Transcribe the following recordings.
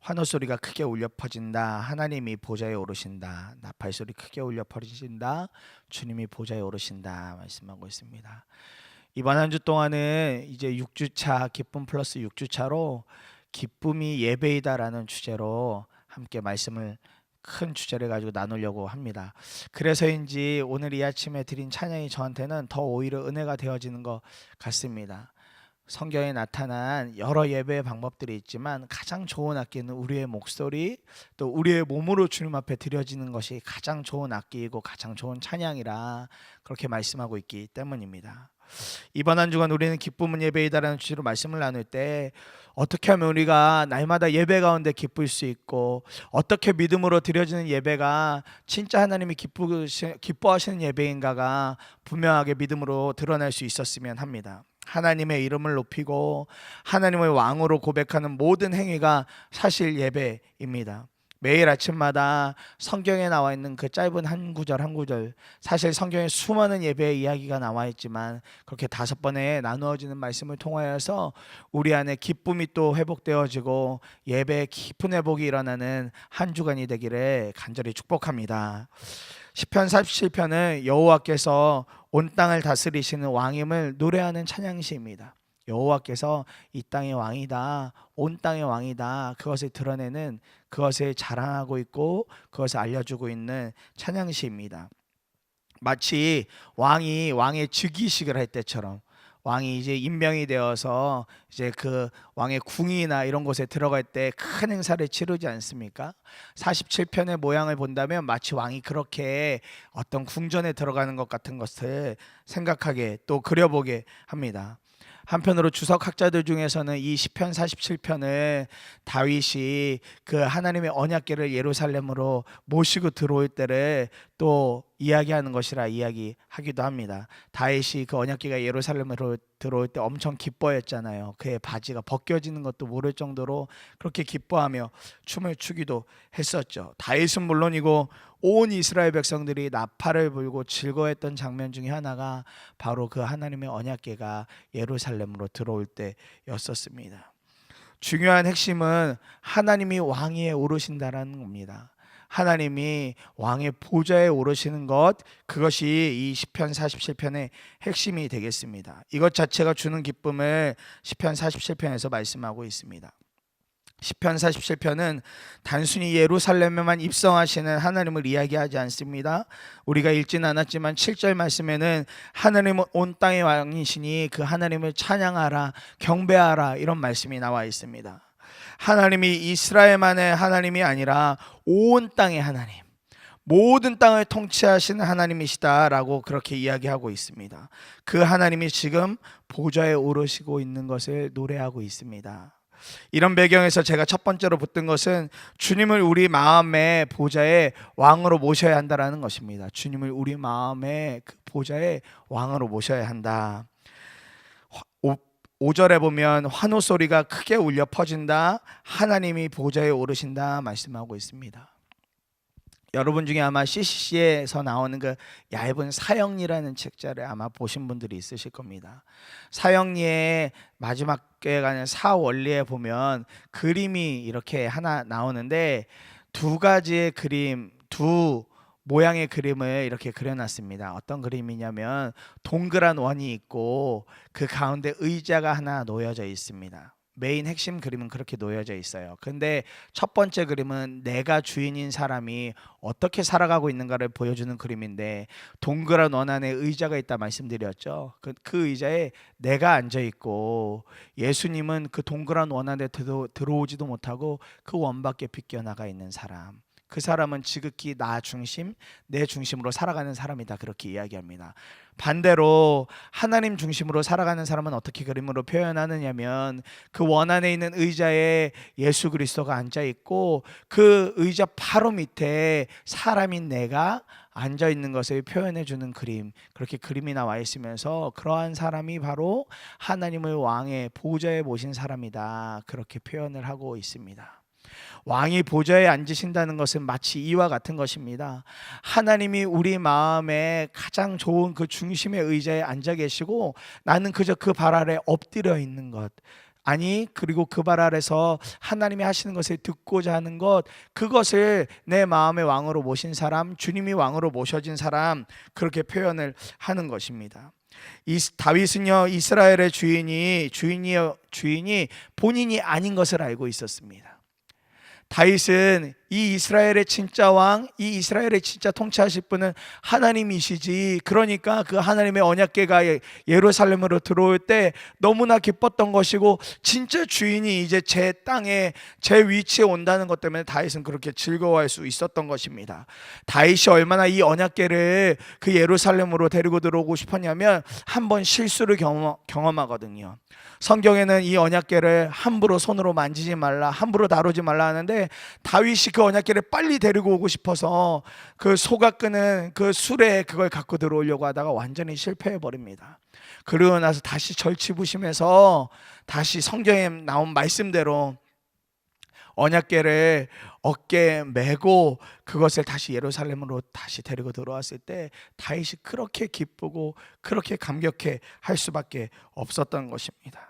환호 소리가 크게 울려 퍼진다. 하나님이 보좌에 오르신다. 나팔 소리 크게 울려 퍼진다. 주님이 보좌에 오르신다. 말씀하고 있습니다. 이번 한 주 동안은 이제 6주차 기쁨 플러스 6주차로 기쁨이 예배이다라는 주제로 함께 말씀을 큰 주제를 가지고 나누려고 합니다. 그래서인지 오늘 이 아침에 드린 찬양이 저한테는 더 오히려 은혜가 되어지는 것 같습니다. 성경에 나타난 여러 예배의 방법들이 있지만 가장 좋은 악기는 우리의 목소리 또 우리의 몸으로 주님 앞에 드려지는 것이 가장 좋은 악기이고 가장 좋은 찬양이라 그렇게 말씀하고 있기 때문입니다. 이번 한 주간 우리는 기쁨은 예배이다라는 주제로 말씀을 나눌 때 어떻게 하면 우리가 날마다 예배 가운데 기쁠 수 있고 어떻게 믿음으로 드려지는 예배가 진짜 하나님이 기뻐하시는 예배인가가 분명하게 믿음으로 드러날 수 있었으면 합니다. 하나님의 이름을 높이고 하나님을 왕으로 고백하는 모든 행위가 사실 예배입니다. 매일 아침마다 성경에 나와 있는 그 짧은 한 구절 한 구절 사실 성경에 수많은 예배의 이야기가 나와 있지만 그렇게 다섯 번에 나누어지는 말씀을 통하여서 우리 안에 기쁨이 또 회복되어지고 예배의 깊은 회복이 일어나는 한 주간이 되기를 간절히 축복합니다. 시편 47편은 여호와께서 온 땅을 다스리시는 왕임을 노래하는 찬양시입니다. 여호와께서 이 땅의 왕이다, 온 땅의 왕이다. 그것을 드러내는 그것을 자랑하고 있고 그것을 알려주고 있는 찬양시입니다. 마치 왕이 왕의 즉위식을 할 때처럼 왕이 이제 임명이 되어서 이제 그 왕의 궁이나 이런 곳에 들어갈 때 큰 행사를 치르지 않습니까? 47편의 모양을 본다면 마치 왕이 그렇게 어떤 궁전에 들어가는 것 같은 것을 생각하게 또 그려보게 합니다. 한편으로 주석학자들 중에서는 이 시편 47편을 다윗이 그 하나님의 언약궤를 예루살렘으로 모시고 들어올 때를 또 이야기하는 것이라 이야기하기도 합니다. 다윗이 그 언약궤가 예루살렘으로 들어올 때 엄청 기뻐했잖아요. 그의 바지가 벗겨지는 것도 모를 정도로 그렇게 기뻐하며 춤을 추기도 했었죠. 다윗은 물론이고 온 이스라엘 백성들이 나팔을 불고 즐거워했던 장면 중에 하나가 바로 그 하나님의 언약궤가 예루살렘으로 들어올 때였었습니다. 중요한 핵심은 하나님이 왕위에 오르신다라는 겁니다. 하나님이 왕의 보좌에 오르시는 것 그것이 이 시편 47편의 핵심이 되겠습니다. 이것 자체가 주는 기쁨을 시편 47편에서 말씀하고 있습니다. 시편 47편은 단순히 예루살렘에만 입성하시는 하나님을 이야기하지 않습니다. 우리가 읽지는 않았지만 7절 말씀에는 하나님은 온 땅의 왕이시니 그 하나님을 찬양하라 경배하라 이런 말씀이 나와 있습니다. 하나님이 이스라엘만의 하나님이 아니라 온 땅의 하나님 모든 땅을 통치하시는 하나님이시다라고 그렇게 이야기하고 있습니다. 그 하나님이 지금 보좌에 오르시고 있는 것을 노래하고 있습니다. 이런 배경에서 제가 첫 번째로 붙든 것은 주님을 우리 마음의 보좌에 왕으로 모셔야 한다라는 것입니다. 주님을 우리 마음의 그 보좌에 왕으로 모셔야 한다. 5절에 보면 환호 소리가 크게 울려 퍼진다. 하나님이 보좌에 오르신다 말씀하고 있습니다. 여러분 중에 아마 CCC에서 나오는 그 얇은 사형리라는 책자를 아마 보신 분들이 있으실 겁니다. 사형리의 마지막에 가는 사원리에 보면 그림이 이렇게 하나 나오는데 두 가지의 그림, 두 모양의 그림을 이렇게 그려놨습니다. 어떤 그림이냐면 동그란 원이 있고 그 가운데 의자가 하나 놓여져 있습니다. 메인 핵심 그림은 그렇게 놓여져 있어요. 근데 첫 번째 그림은 내가 주인인 사람이 어떻게 살아가고 있는가를 보여주는 그림인데 동그란 원 안에 의자가 있다 말씀드렸죠. 그, 그 의자에 내가 앉아 있고 예수님은 그 동그란 원 안에 들어, 들어오지도 못하고 그 원 밖에 비껴 나가 있는 사람. 그 사람은 지극히 나 중심, 내 중심으로 살아가는 사람이다. 그렇게 이야기합니다. 반대로 하나님 중심으로 살아가는 사람은 어떻게 그림으로 표현하느냐면 그 원 안에 있는 의자에 예수 그리스도가 앉아 있고 그 의자 바로 밑에 사람인 내가 앉아 있는 것을 표현해 주는 그림 그렇게 그림이 나와 있으면서 그러한 사람이 바로 하나님을 왕의 보좌에 모신 사람이다 그렇게 표현을 하고 있습니다. 왕이 보좌에 앉으신다는 것은 마치 이와 같은 것입니다. 하나님이 우리 마음에 가장 좋은 그 중심의 의자에 앉아 계시고 나는 그저 그 발 아래 엎드려 있는 것. 아니 그리고 그 발 아래서 하나님이 하시는 것을 듣고자 하는 것 그것을 내 마음의 왕으로 모신 사람 주님이 왕으로 모셔진 사람 그렇게 표현을 하는 것입니다. 이 다윗은요 이스라엘의 주인이 주인이 주인이 본인이 아닌 것을 알고 있었습니다. 다윗은 이 이스라엘의 진짜 왕, 이 이스라엘의 진짜 통치하실 분은 하나님이시지. 그러니까 그 하나님의 언약궤가 예- 예루살렘으로 들어올 때 너무나 기뻤던 것이고 진짜 주인이 이제 제 땅에 제 위치에 온다는 것 때문에 다윗은 그렇게 즐거워할 수 있었던 것입니다. 다윗이 얼마나 이 언약궤를 그 예루살렘으로 데리고 들어오고 싶었냐면 한 번 실수를 경험, 경험하거든요. 성경에는 이 언약궤를 함부로 손으로 만지지 말라, 함부로 다루지 말라 하는데 다윗이 그 언약궤를 빨리 데리고 오고 싶어서 그 소가 끄는 그 술에 그걸 갖고 들어오려고 하다가 완전히 실패해 버립니다. 그러고 나서 다시 절치부심해서 다시 성경에 나온 말씀대로 언약궤를 어깨에 메고 그것을 다시 예루살렘으로 다시 데리고 들어왔을 때 다윗이 그렇게 기쁘고 그렇게 감격해 할 수밖에 없었던 것입니다.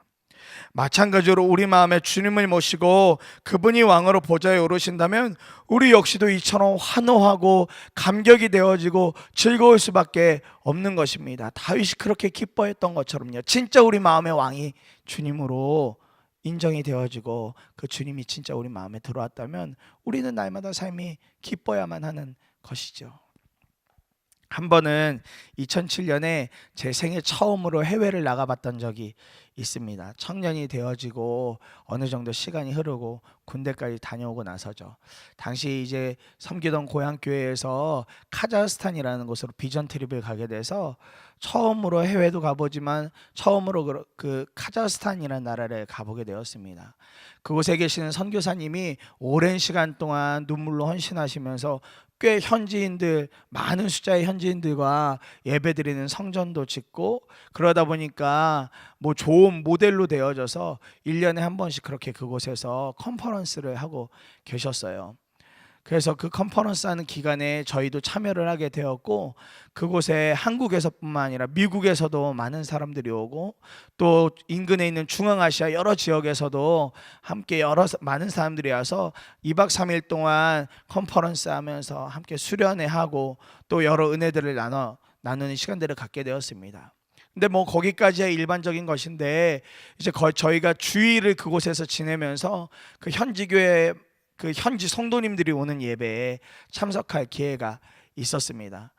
마찬가지로 우리 마음에 주님을 모시고 그분이 왕으로 보좌에 오르신다면 우리 역시도 이처럼 환호하고 감격이 되어지고 즐거울 수밖에 없는 것입니다. 다윗이 그렇게 기뻐했던 것처럼요. 진짜 우리 마음의 왕이 주님으로 인정이 되어지고 그 주님이 진짜 우리 마음에 들어왔다면 우리는 날마다 삶이 기뻐야만 하는 것이죠. 한 번은 2007년에 제 생애 처음으로 해외를 나가봤던 적이 있습니다. 청년이 되어지고 어느 정도 시간이 흐르고 군대까지 다녀오고 나서죠. 당시 이제 섬기던 고향 교회에서 카자흐스탄이라는 곳으로 비전 트립을 가게 돼서 처음으로 해외도 가보지만 처음으로 그- 그 카자흐스탄이라는 나라를 가보게 되었습니다. 그곳에 계시는 선교사님이 오랜 시간 동안 눈물로 헌신하시면서 꽤 현지인들 많은 숫자의 현지인들과 예배드리는 성전도 짓고 그러다 보니까 뭐 좋은 모델로 되어져서 1년에 한 번씩 그렇게 그곳에서 컨퍼런스를 하고 계셨어요. 그래서 그 컨퍼런스 하는 기간에 저희도 참여를 하게 되었고 그곳에 한국에서뿐만 아니라 미국에서도 많은 사람들이 오고 또 인근에 있는 중앙아시아 여러 지역에서도 함께 여러 사- 많은 사람들이 와서 2박 3일 동안 컨퍼런스 하면서 함께 수련회 하고 또 여러 은혜들을 나눠 나누는 시간들을 갖게 되었습니다. 근데 뭐 거기까지야 일반적인 것인데 이제 거- 저희가 주일을 그곳에서 지내면서 그 현지 교회 그 현지 성도님들이 오는 예배에 참석할 기회가 있었습니다.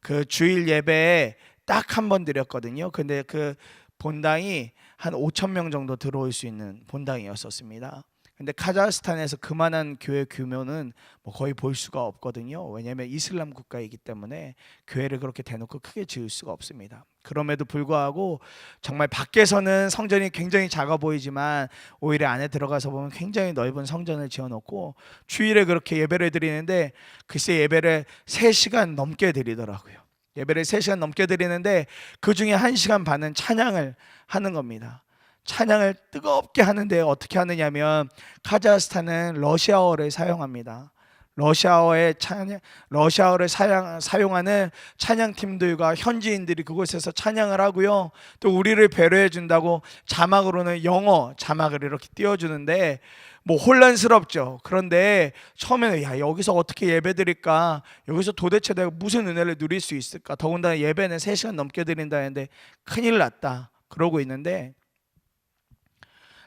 그 주일 예배에 딱 한 번 드렸거든요. 근데 그 본당이 한 5천 명 정도 들어올 수 있는 본당이었었습니다. 근데 카자흐스탄에서 그만한 교회 규모는 뭐 거의 볼 수가 없거든요. 왜냐하면 이슬람 국가이기 때문에 교회를 그렇게 대놓고 크게 지을 수가 없습니다. 그럼에도 불구하고 정말 밖에서는 성전이 굉장히 작아 보이지만 오히려 안에 들어가서 보면 굉장히 넓은 성전을 지어놓고 주일에 그렇게 예배를 드리는데 글쎄 예배를 3시간 넘게 드리더라고요. 예배를 3시간 넘게 드리는데 그 중에 1시간 반은 찬양을 하는 겁니다. 찬양을 뜨겁게 하는데 어떻게 하느냐면 카자흐스탄은 러시아어를 사용합니다. 러시아어의 찬양, 러시아어를 사용, 사용하는 찬양 팀들과 현지인들이 그곳에서 찬양을 하고요. 또 우리를 배려해 준다고 자막으로는 영어 자막을 이렇게 띄워주는데 뭐 혼란스럽죠. 그런데 처음에는 야 여기서 어떻게 예배 드릴까? 여기서 도대체 내가 무슨 은혜를 누릴 수 있을까? 더군다나 예배는 3시간 넘게 드린다는데 큰일 났다. 그러고 있는데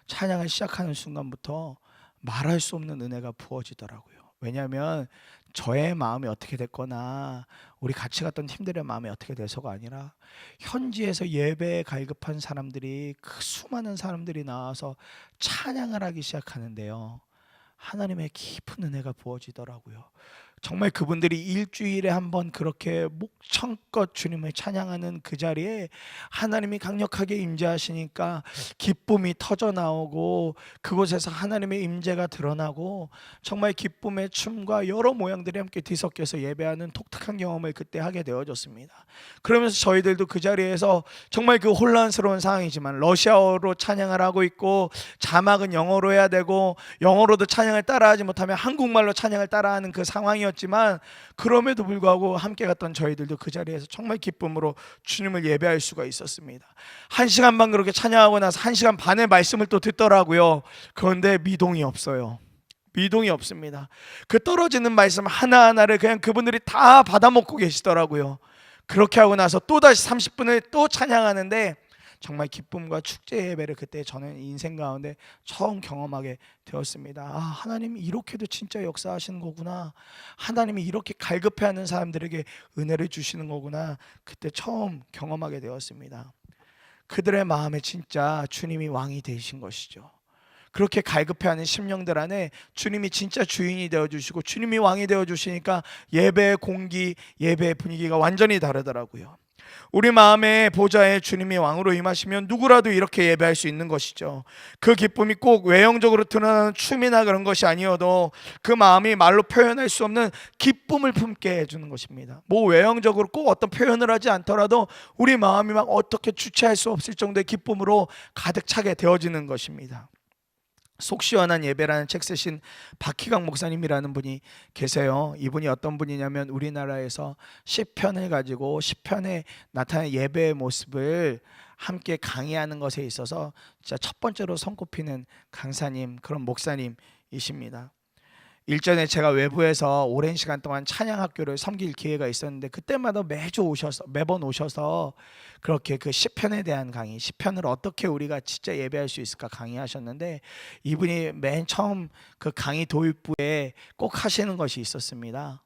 찬양을 시작하는 순간부터 말할 수 없는 은혜가 부어지더라고요. 왜냐하면 저의 마음이 어떻게 됐거나 우리 같이 갔던 팀들의 마음이 어떻게 돼서가 아니라 현지에서 예배에 갈급한 사람들이 그 수많은 사람들이 나와서 찬양을 하기 시작하는데요. 하나님의 깊은 은혜가 부어지더라고요. 정말 그분들이 일주일에 한 번 그렇게 목청껏 주님을 찬양하는 그 자리에 하나님이 강력하게 임재하시니까 기쁨이 터져 나오고 그곳에서 하나님의 임재가 드러나고 정말 기쁨의 춤과 여러 모양들이 함께 뒤섞여서 예배하는 독특한 경험을 그때 하게 되어졌습니다. 그러면서 저희들도 그 자리에서 정말 그 혼란스러운 상황이지만 러시아어로 찬양을 하고 있고 자막은 영어로 해야 되고 영어로도 찬양을 따라하지 못하면 한국말로 찬양을 따라하는 그 상황이었 지만 아니었지만 그럼에도 불구하고 함께 갔던 저희들도 그 자리에서 정말 기쁨으로 주님을 예배할 수가 있었습니다. 한 시간 반 그렇게 찬양하고 나서 한 시간 반의 말씀을 또 듣더라고요. 그런데 미동이 없어요. 미동이 없습니다. 그 떨어지는 말씀 하나하나를 그냥 그분들이 다 받아먹고 계시더라고요. 그렇게 하고 나서 또다시 30분을 또 찬양하는데 정말 기쁨과 축제 예배를 그때 저는 인생 가운데 처음 경험하게 되었습니다. 아, 하나님이 이렇게도 진짜 역사하시는 거구나. 하나님이 이렇게 갈급해하는 사람들에게 은혜를 주시는 거구나. 그때 처음 경험하게 되었습니다. 그들의 마음에 진짜 주님이 왕이 되신 것이죠. 그렇게 갈급해하는 심령들 안에 주님이 진짜 주인이 되어 주시고 주님이 왕이 되어 주시니까 예배의 공기, 예배의 분위기가 완전히 다르더라고요. 우리 마음의 보좌에 주님이 왕으로 임하시면 누구라도 이렇게 예배할 수 있는 것이죠. 그 기쁨이 꼭 외형적으로 드러나는 춤이나 그런 것이 아니어도 그 마음이 말로 표현할 수 없는 기쁨을 품게 해주는 것입니다. 뭐 외형적으로 꼭 어떤 표현을 하지 않더라도 우리 마음이 막 어떻게 주체할 수 없을 정도의 기쁨으로 가득 차게 되어지는 것입니다. 속 시원한 예배라는 책 쓰신 박희강 목사님이라는 분이 계세요. 이분이 어떤 분이냐면 우리나라에서 시편을 가지고 시편에 나타난 예배의 모습을 함께 강의하는 것에 있어서 진짜 첫 번째로 손꼽히는 강사님 그런 목사님이십니다. 일전에 제가 외부에서 오랜 시간 동안 찬양 학교를 섬길 기회가 있었는데 그때마다 매주 오셔서 매번 오셔서 그렇게 그 시편에 대한 강의, 시편을 어떻게 우리가 진짜 예배할 수 있을까 강의하셨는데 이분이 맨 처음 그 강의 도입부에 꼭 하시는 것이 있었습니다.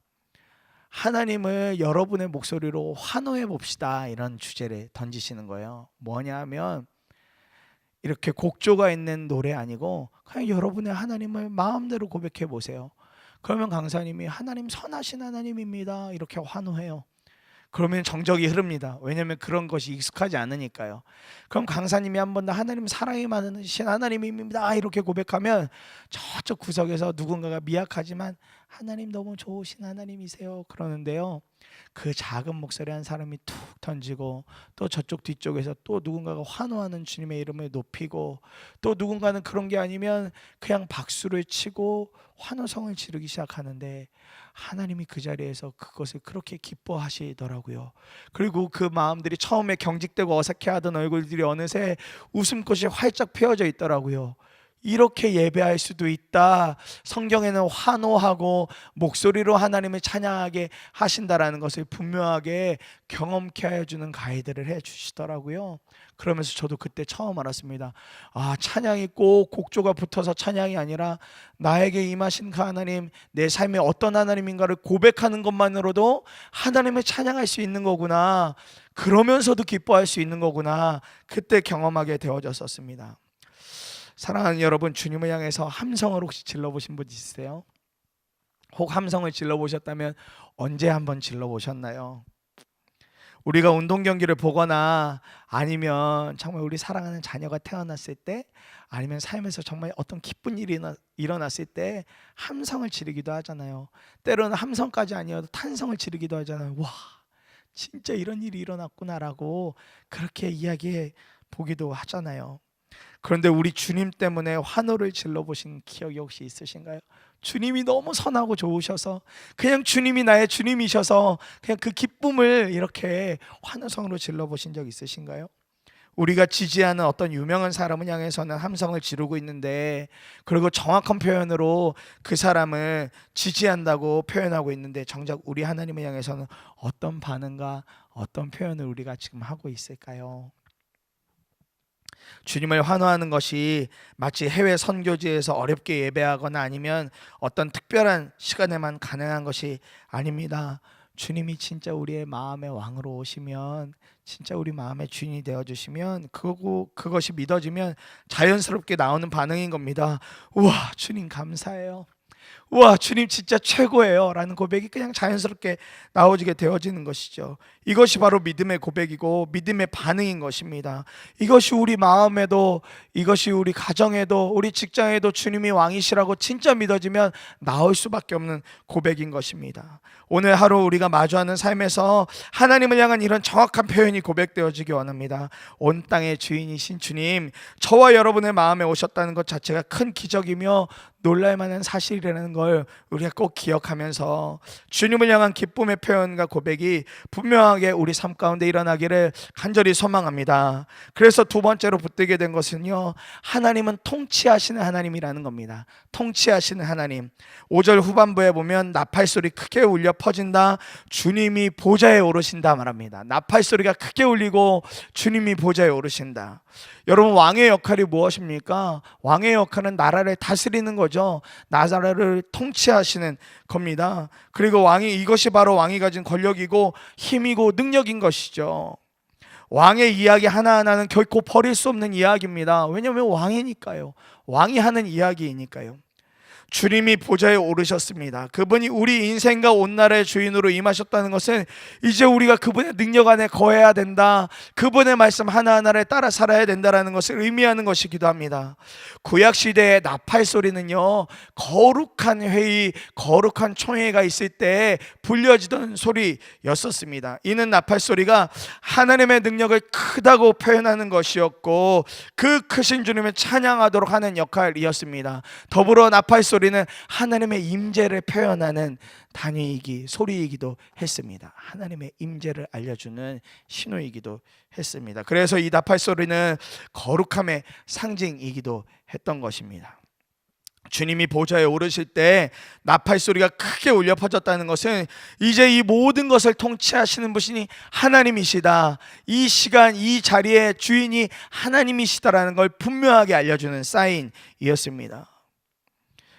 하나님을 여러분의 목소리로 환호해 봅시다 이런 주제를 던지시는 거예요. 뭐냐면 이렇게 곡조가 있는 노래 아니고 그냥 여러분의 하나님을 마음대로 고백해 보세요. 그러면 강사님이 하나님 선하신 하나님입니다. 이렇게 환호해요. 그러면 정적이 흐릅니다. 왜냐하면 그런 것이 익숙하지 않으니까요. 그럼 강사님이 한 번 더 하나님 사랑이 많으신 하나님입니다. 이렇게 고백하면 저쪽 구석에서 누군가가 미약하지만 하나님 너무 좋으신 하나님이세요. 그러는데요. 그 작은 목소리 한 사람이 툭 던지고 또 저쪽 뒤쪽에서 또 누군가가 환호하는 주님의 이름을 높이고 또 누군가는 그런 게 아니면 그냥 박수를 치고 환호성을 지르기 시작하는데 하나님이 그 자리에서 그것을 그렇게 기뻐하시더라고요. 그리고 그 마음들이 처음에 경직되고 어색해하던 얼굴들이 어느새 웃음꽃이 활짝 피어져 있더라고요. 이렇게 예배할 수도 있다. 성경에는 환호하고 목소리로 하나님을 찬양하게 하신다라는 것을 분명하게 경험케 하여 주는 가이드를 해 주시더라고요. 그러면서 저도 그때 처음 알았습니다. 아, 찬양이 꼭 곡조가 붙어서 찬양이 아니라 나에게 임하신 그 하나님, 내 삶에 어떤 하나님인가를 고백하는 것만으로도 하나님을 찬양할 수 있는 거구나. 그러면서도 기뻐할 수 있는 거구나. 그때 경험하게 되어졌었습니다. 사랑하는 여러분, 주님을 향해서 함성을 혹시 질러보신 분 있으세요? 혹 함성을 질러보셨다면 언제 한번 질러보셨나요? 우리가 운동 경기를 보거나 아니면 정말 우리 사랑하는 자녀가 태어났을 때 아니면 삶에서 정말 어떤 기쁜 일이 일어났을 때 함성을 지르기도 하잖아요. 때로는 함성까지 아니어도 탄성을 지르기도 하잖아요. 와, 진짜 이런 일이 일어났구나라고 그렇게 이야기해 보기도 하잖아요. 그런데 우리 주님 때문에 환호를 질러 보신 기억이 혹시 있으신가요? 주님이 너무 선하고 좋으셔서 그냥 주님이 나의 주님이셔서 그냥 그 기쁨을 이렇게 환호성으로 질러 보신 적 있으신가요? 우리가 지지하는 어떤 유명한 사람을 향해서는 함성을 지르고 있는데 그리고 정확한 표현으로 그 사람을 지지한다고 표현하고 있는데 정작 우리 하나님을 향해서는 어떤 반응과 어떤 표현을 우리가 지금 하고 있을까요? 주님을 환호하는 것이 마치 해외 선교지에서 어렵게 예배하거나 아니면 어떤 특별한 시간에만 가능한 것이 아닙니다. 주님이 진짜 우리의 마음의 왕으로 오시면 진짜 우리 마음의 주인이 되어 주시면 그거 그것이 믿어지면 자연스럽게 나오는 반응인 겁니다. 우와, 주님 감사해요. 우와 주님 진짜 최고예요 라는 고백이 그냥 자연스럽게 나오게 되어지는 것이죠 이것이 바로 믿음의 고백이고 믿음의 반응인 것입니다. 이것이 우리 마음에도 이것이 우리 가정에도 우리 직장에도 주님이 왕이시라고 진짜 믿어지면 나올 수밖에 없는 고백인 것입니다. 오늘 하루 우리가 마주하는 삶에서 하나님을 향한 이런 정확한 표현이 고백되어지기 원합니다. 온 땅의 주인이신 주님 저와 여러분의 마음에 오셨다는 것 자체가 큰 기적이며 놀랄 만한 사실이라는 걸 우리가 꼭 기억하면서 주님을 향한 기쁨의 표현과 고백이 분명 하게 우리 삶 가운데 일어나기를 간절히 소망합니다. 그래서 두 번째로 붙들게 된 것은요. 하나님은 통치하시는 하나님이라는 겁니다. 통치하시는 하나님. 5절 후반부에 보면 나팔 소리 크게 울려 퍼진다. 주님이 보좌에 오르신다 말합니다. 나팔 소리가 크게 울리고 주님이 보좌에 오르신다. 여러분 왕의 역할이 무엇입니까? 왕의 역할은 나라를 다스리는 거죠. 나라를 통치하시는 겁니다. 그리고 왕이 이것이 바로 왕이 가진 권력이고 힘이고 능력인 것이죠. 왕의 이야기 하나하나는 결코 버릴 수 없는 이야기입니다. 왜냐하면 왕이니까요. 왕이 하는 이야기이니까요. 주님이 보좌에 오르셨습니다. 그분이 우리 인생과 온 나라의 주인으로 임하셨다는 것은 이제 우리가 그분의 능력 안에 거해야 된다. 그분의 말씀 하나하나를 따라 살아야 된다라는 것을 의미하는 것이기도 합니다. 구약 시대의 나팔 소리는요. 거룩한 회의, 거룩한 총회가 있을 때 불려지던 소리였었습니다. 이는 나팔 소리가 하나님의 능력을 크다고 표현하는 것이었고 그 크신 주님을 찬양하도록 하는 역할이었습니다. 더불어 나팔 소리 는 하나님의 임재를 표현하는 단위이기 소리이기도 했습니다. 하나님의 임재를 알려주는 신호이기도 했습니다. 그래서 이 나팔 소리는 거룩함의 상징이기도 했던 것입니다. 주님이 보좌에 오르실 때 나팔 소리가 크게 울려 퍼졌다는 것은 이제 이 모든 것을 통치하시는 분이 하나님이시다. 이 시간 이 자리의 주인이 하나님이시다라는 걸 분명하게 알려주는 사인이었습니다.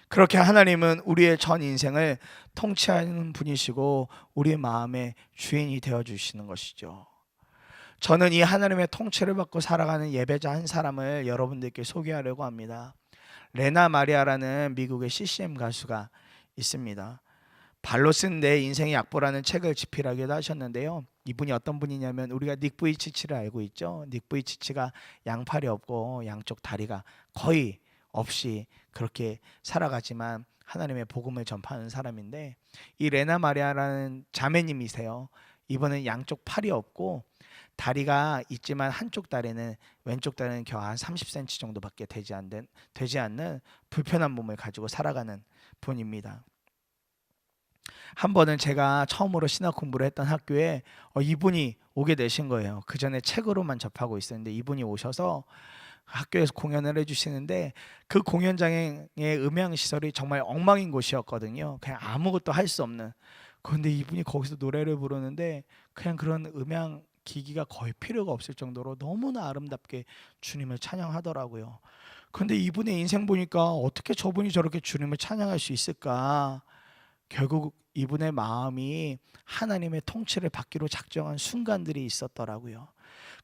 그렇게 하나님은 우리의 전 인생을 통치하는 분이시고 우리의 마음의 주인이 되어 주시는 것이죠. 저는 이 하나님의 통치를 받고 살아가는 예배자 한 사람을 여러분들께 소개하려고 합니다. 레나 마리아라는 미국의 CCM 가수가 있습니다. 발로 쓴 내 인생의 약보라는 책을 집필하기도 하셨는데요. 이분이 어떤 분이냐면 우리가 닉 부이치치를 알고 있죠. 닉 부이치치가 양팔이 없고 양쪽 다리가 거의 없이 그렇게 살아가지만 하나님의 복음을 전파하는 사람인데 이 레나 마리아라는 자매님이세요. 이번엔 양쪽 팔이 없고 다리가 있지만 한쪽 다리는 왼쪽 다리는 겨우 한 30cm 정도밖에 되지 않는 되지 않는 불편한 몸을 가지고 살아가는 분입니다. 한 번은 제가 처음으로 신학 공부를 했던 학교에 어, 이분이 오게 되신 거예요. 그 전에 책으로만 접하고 있었는데 이분이 오셔서 학교에서 공연을 해주시는데 그 공연장의 음향 시설이 정말 엉망인 곳이었거든요. 그냥 아무것도 할 수 없는. 그런데 이분이 거기서 노래를 부르는데 그냥 그런 음향 기기가 거의 필요가 없을 정도로 너무나 아름답게 주님을 찬양하더라고요. 근데 이분의 인생 보니까 어떻게 저분이 저렇게 주님을 찬양할 수 있을까? 결국 이분의 마음이 하나님의 통치를 받기로 작정한 순간들이 있었더라고요.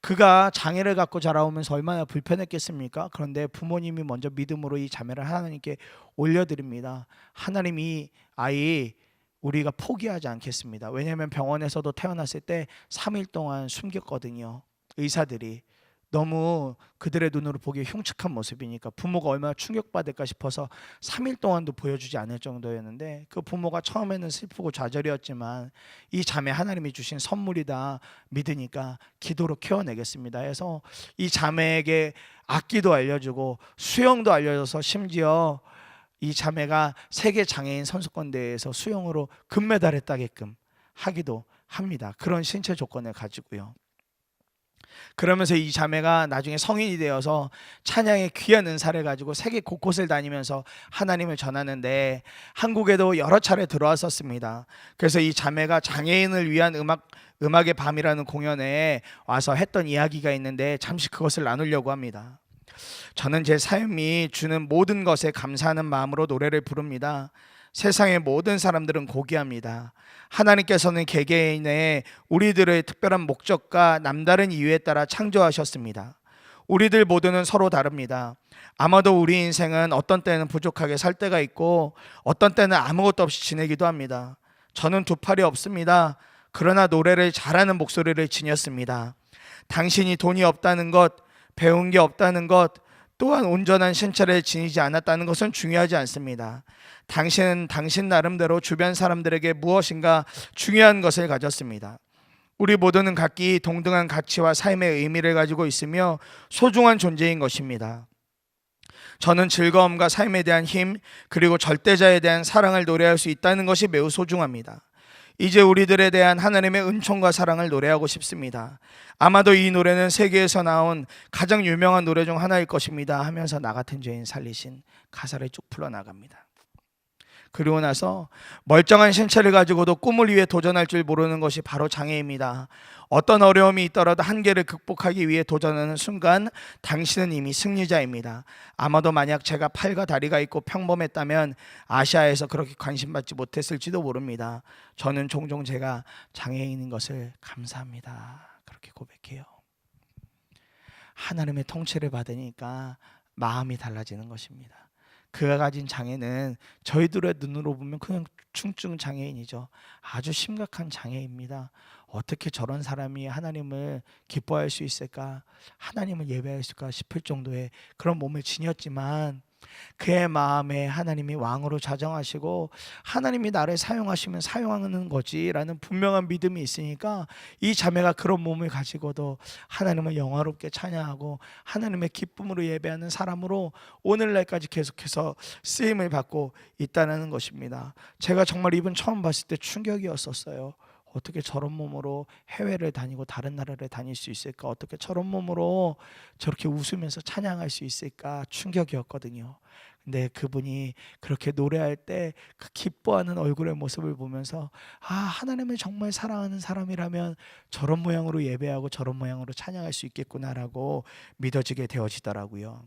그가 장애를 갖고 자라오면서 얼마나 불편했겠습니까? 그런데 부모님이 먼저 믿음으로 이 자매를 하나님께 올려드립니다. 하나님 이 아이 우리가 포기하지 않겠습니다. 왜냐하면 병원에서도 태어났을 때 3일 동안 숨겼거든요. 의사들이 너무 그들의 눈으로 보기에 흉측한 모습이니까 부모가 얼마나 충격받을까 싶어서 3일 동안도 보여주지 않을 정도였는데 그 부모가 처음에는 슬프고 좌절이었지만 이 자매 하나님이 주신 선물이다 믿으니까 기도로 키워내겠습니다 해서 이 자매에게 악기도 알려주고 수영도 알려줘서 심지어 이 자매가 세계 장애인 선수권 대회에서 수영으로 금메달을 따게끔 하기도 합니다. 그런 신체 조건을 가지고요. 그러면서 이 자매가 나중에 성인이 되어서 찬양의 귀한 은사를 가지고 세계 곳곳을 다니면서 하나님을 전하는데 한국에도 여러 차례 들어왔었습니다. 그래서 이 자매가 장애인을 위한 음악 음악의 밤이라는 공연에 와서 했던 이야기가 있는데 잠시 그것을 나누려고 합니다. 저는 제 삶이 주는 모든 것에 감사하는 마음으로 노래를 부릅니다. 세상의 모든 사람들은 고귀합니다. 하나님께서는 개개인의 우리들의 특별한 목적과 남다른 이유에 따라 창조하셨습니다. 우리들 모두는 서로 다릅니다. 아마도 우리 인생은 어떤 때는 부족하게 살 때가 있고 어떤 때는 아무것도 없이 지내기도 합니다. 저는 두 팔이 없습니다. 그러나 노래를 잘하는 목소리를 지녔습니다. 당신이 돈이 없다는 것, 배운 게 없다는 것, 또한 온전한 신체를 지니지 않았다는 것은 중요하지 않습니다. 당신은 당신 나름대로 주변 사람들에게 무엇인가 중요한 것을 가졌습니다. 우리 모두는 각기 동등한 가치와 삶의 의미를 가지고 있으며 소중한 존재인 것입니다. 저는 즐거움과 삶에 대한 힘 그리고 절대자에 대한 사랑을 노래할 수 있다는 것이 매우 소중합니다. 이제 우리들에 대한 하나님의 은총과 사랑을 노래하고 싶습니다. 아마도 이 노래는 세계에서 나온 가장 유명한 노래 중 하나일 것입니다. 하면서 나 같은 죄인 살리신 가사를 쭉 풀어 나갑니다. 그리고 나서 멀쩡한 신체를 가지고도 꿈을 위해 도전할 줄 모르는 것이 바로 장애입니다. 어떤 어려움이 있더라도 한계를 극복하기 위해 도전하는 순간 당신은 이미 승리자입니다. 아마도 만약 제가 팔과 다리가 있고 평범했다면 아시아에서 그렇게 관심받지 못했을지도 모릅니다. 저는 종종 제가 장애인인 것을 감사합니다. 그렇게 고백해요. 하나님의 통치를 받으니까 마음이 달라지는 것입니다. 그가 가진 장애는 저희들의 눈으로 보면 그냥 충충 장애인이죠. 아주 심각한 장애입니다. 어떻게 저런 사람이 하나님을 기뻐할 수 있을까? 하나님을 예배할 수 있을까 싶을 정도의 그런 몸을 지녔지만 그의 마음에 하나님이 왕으로 자정하시고 하나님이 나를 사용하시면 사용하는 거지라는 분명한 믿음이 있으니까 이 자매가 그런 몸을 가지고도 하나님을 영화롭게 찬양하고 하나님의 기쁨으로 예배하는 사람으로 오늘날까지 계속해서 쓰임을 받고 있다는 것입니다. 제가 정말 이분 처음 봤을 때 충격이었었어요. 어떻게 저런 몸으로 해외를 다니고 다른 나라를 다닐 수 있을까? 어떻게 저런 몸으로 저렇게 웃으면서 찬양할 수 있을까? 충격이었거든요. 근데 그분이 그렇게 노래할 때 그 기뻐하는 얼굴의 모습을 보면서 아, 하나님을 정말 사랑하는 사람이라면 저런 모양으로 예배하고 저런 모양으로 찬양할 수 있겠구나라고 믿어지게 되어지더라고요.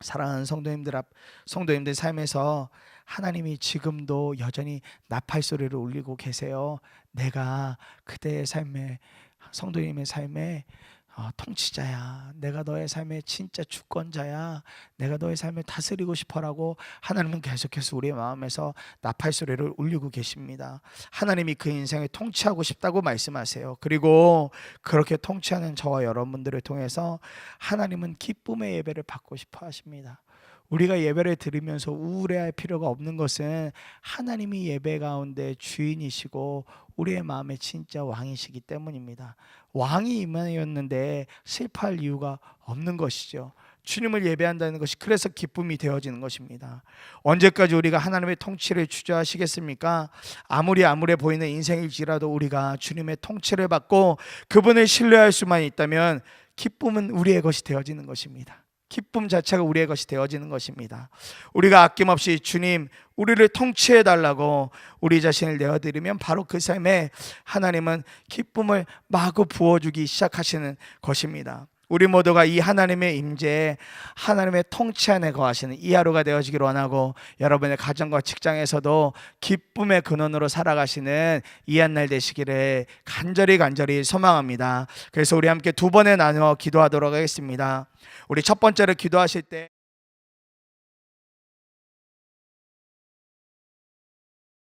사랑하는 성도님들 앞 성도님들 삶에서 하나님이 지금도 여전히 나팔 소리를 울리고 계세요. 내가 그대의 삶에 성도님의 삶에 어, 통치자야. 내가 너의 삶의 진짜 주권자야. 내가 너의 삶을 다스리고 싶어라고 하나님은 계속해서 우리의 마음에서 나팔 소리를 울리고 계십니다. 하나님이 그 인생을 통치하고 싶다고 말씀하세요. 그리고 그렇게 통치하는 저와 여러분들을 통해서 하나님은 기쁨의 예배를 받고 싶어 하십니다. 우리가 예배를 드리면서 우울해할 필요가 없는 것은 하나님이 예배 가운데 주인이시고 우리의 마음에 진짜 왕이시기 때문입니다. 왕이 임하였는데 슬퍼할 이유가 없는 것이죠. 주님을 예배한다는 것이 그래서 기쁨이 되어지는 것입니다. 언제까지 우리가 하나님의 통치를 주저하시겠습니까? 아무리 암울해 보이는 인생일지라도 우리가 주님의 통치를 받고 그분을 신뢰할 수만 있다면 기쁨은 우리의 것이 되어지는 것입니다. 기쁨 자체가 우리의 것이 되어지는 것입니다. 우리가 아낌없이 주님 우리를 통치해 달라고 우리 자신을 내어드리면 바로 그 삶에 하나님은 기쁨을 마구 부어주기 시작하시는 것입니다. 우리 모두가 이 하나님의 임재에 하나님의 통치 안에 거하시는 이 하루가 되어지길 원하고 여러분의 가정과 직장에서도 기쁨의 근원으로 살아가시는 이한날 되시기를 간절히 간절히 소망합니다. 그래서 우리 함께 두 번에 나누어 기도하도록 하겠습니다. 우리 첫 번째로 기도하실 때